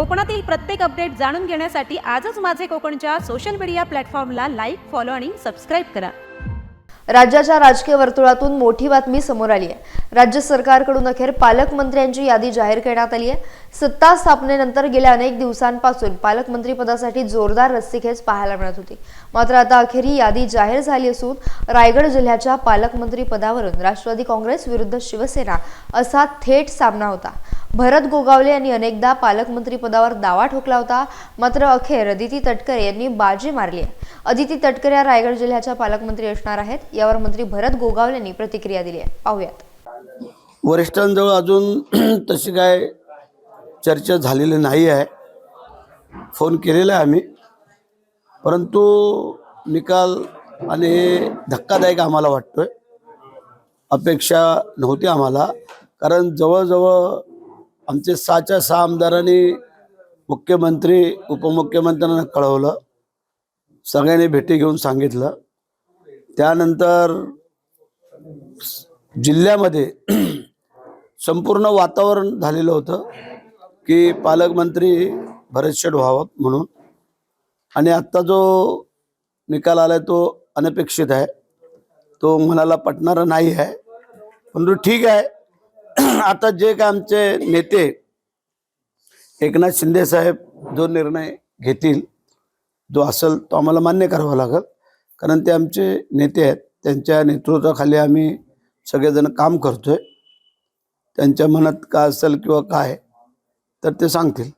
कोकणातील प्रत्येक अपडेट जाणून घेण्यासाठी आजच माझे कोकणच्या सोशल मीडिया प्लॅटफॉर्मला लाईक फॉलो आणि सबस्क्राईब करा. राज्याच्या राजकीय वर्तुळातून मोठी बातमी समोर आली आहे. राज्य सरकारकडून अखेर पालकमंत्र्यांची यादी जाहीर करण्यात आली आहे. सत्ता स्थापनेनंतर गेल्या अनेक दिवसांपासून पालकमंत्री पदासाठी जोरदार रस्सीखेच पाहायला मिळत होती. मात्र आता अखेर ही यादी जाहीर झाली असून रायगड जिल्ह्याच्या पालकमंत्री पदावरून राष्ट्रवादी काँग्रेस विरुद्ध शिवसेना असा थेट सामना होता. भरत गोगावले यांनी अनेकदा पालकमंत्री पदावर दावा ठोकला होता. मात्र अखेर अदिती तटकरे यांनी बाजी मारली आहे. अदिती तटकरे या रायगड जिल्ह्याच्या पालकमंत्री असणार आहेत. यावर मंत्री भरत गोगावले यांनी प्रतिक्रिया दिली आहे. पाहूयात. वरिष्ठांजवळ अजून तशी काय चर्चा झालेली नाही आहे. फोन केलेला आहे आम्ही. परंतु निकाल आणि हे धक्कादायक आम्हाला वाटतोय. अपेक्षा नव्हती आम्हाला. कारण जवळजवळ आमचे सहाच्या सहा आमदारांनी मुख्यमंत्री उपमुख्यमंत्र्यांना कळवलं. सगळ्यांनी भेटी घेऊन सांगितलं. त्यानंतर जिल्ह्यामध्ये संपूर्ण वातावरण झालेलं होतं की पालकमंत्री भरत शेठ व्हावं म्हणून. आणि आत्ता जो निकाल आलाय तो अनपेक्षित आहे. तो मनाला पटणारा नाही आहे. परंतु ठीक आहे. आता जे काय आमचे नेते एकनाथ शिंदे साहेब जो निर्णय घेतील जो असेल तो आम्हाला मान्य करावा लागेल. कारण ते आमचे नेते आहेत त्यांच्या नेतृत्वाखाली आम्ही सगळेजण काम करतोय. त्यांच्या मनात काय असेल किंवा काय तर ते सांगतील.